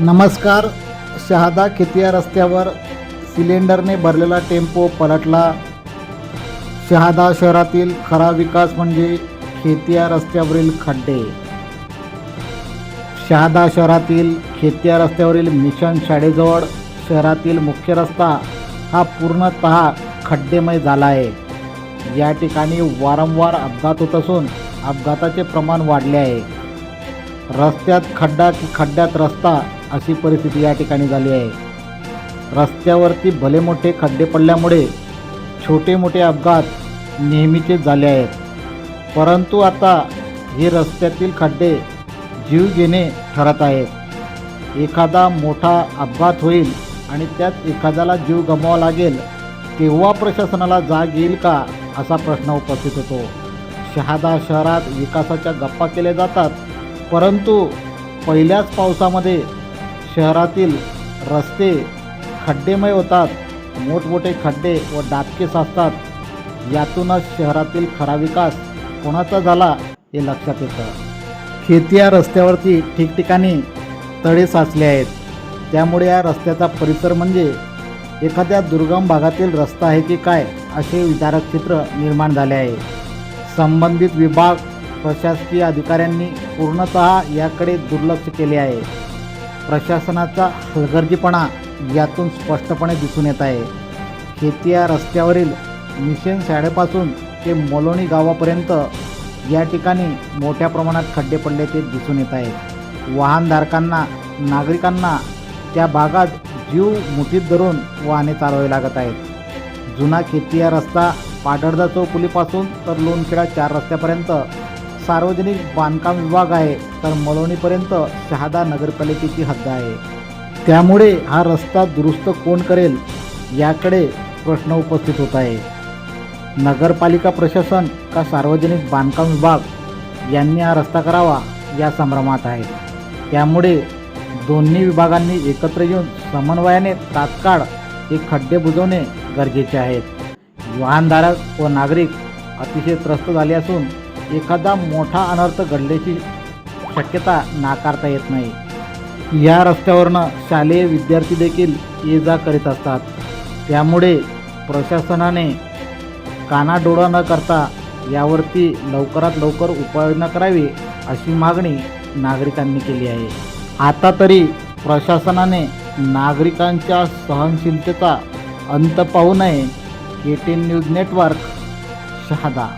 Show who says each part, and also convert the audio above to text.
Speaker 1: नमस्कार. शहादा खेतिया रस्त्यावर सिलेंडरने भरलेला टेम्पो पलटला. शहादा शहरातील खरा विकास म्हणजे खेतिया रस्त्यावरील खड्डे. शहादा शहरातील खेतिया रस्त्यावरील मिशन शाळेजवळ शहरातील मुख्य रस्ता हा पूर्णतः खड्डेमय झाला आहे या ठिकाणी वारंवार अपघात होत असून अपघाताचे प्रमाण वाढले आहे. रस्त्यात खड्डा की खड्ड्यात रस्ता अशी परिस्थिती या ठिकाणी झाली आहे. रस्त्यावरती भले मोठे खड्डे पडल्यामुळे छोटे मोठे अपघात नेहमीचेच झाले आहेत. परंतु आता हे रस्त्यातील खड्डे जीव घेणे ठरत आहेत. एखादा मोठा अपघात होईल आणि त्यात एखाद्याला जीव गमवावा लागेल तेव्हा प्रशासनाला जाग येईल का असा प्रश्न उपस्थित होतो. शहादा शहरात विकासाच्या गप्पा केल्या जातात परंतु पहिल्याच पावसामध्ये शहरातील रस्ते खड्डेमय होतात. मोठमोठे खड्डे व डाबके साचतात. यातूनच शहरातील खरा विकास कोणाचा झाला हे लक्षात येतं. खेतिया रस्त्यावरती ठिकठिकाणी तळे साचले आहेत. त्यामुळे या रस्त्याचा परिसर म्हणजे एखाद्या दुर्गम भागातील रस्ता आहे की काय असे विदारक चित्र निर्माण झाले आहे. संबंधित विभाग प्रशासकीय अधिकाऱ्यांनी पूर्णतः याकडे दुर्लक्ष केले आहे. प्रशासनाचा हलगर्जीपणा यातून स्पष्टपणे दिसून येत आहे. खेतिया रस्त्यावरील मिशन शाळेपासून ते मोलोणी गावापर्यंत या ठिकाणी मोठ्या प्रमाणात खड्डे पडल्याचे दिसून येत आहे वाहनधारकांना नागरिकांना त्या भागात जीव मुठीत धरून वाहने चालवावे लागत आहेत. जुना खेतिया रस्ता पाडळदा चौकुलीपासून तर लोणखेडा चार रस्त्यापर्यंत सार्वजनिक बांधकाम विभाग आहे तर मलोणीपर्यंत शहादा नगरपालिकेची हद्द आहे. त्यामुळे हा रस्ता दुरुस्त कोण करेल याकडे प्रश्न उपस्थित होत आहे. नगरपालिका प्रशासन का सार्वजनिक बांधकाम विभाग यांनी हा रस्ता करावा या संभ्रमात आहे. त्यामुळे दोन्ही विभागांनी एकत्र येऊन समन्वयाने तात्काळ हे खड्डे बुजवणे गरजेचे आहेत वाहनधारक व नागरिक अतिशय त्रस्त झाले असून एखादा मोठा अनर्थ घडल्याची शक्यता नाकारता येत नाही. या रस्त्यावरनं शालेय विद्यार्थी देखील ये जा करीत असतात. त्यामुळे प्रशासनाने कानाडोळा न करता यावरती लवकरात लवकर उपाययोजना करावी अशी मागणी नागरिकांनी केली आहे. आता तरी प्रशासनाने नागरिकांच्या सहनशीलतेचा अंत पाहू नये. K T news network Shahada.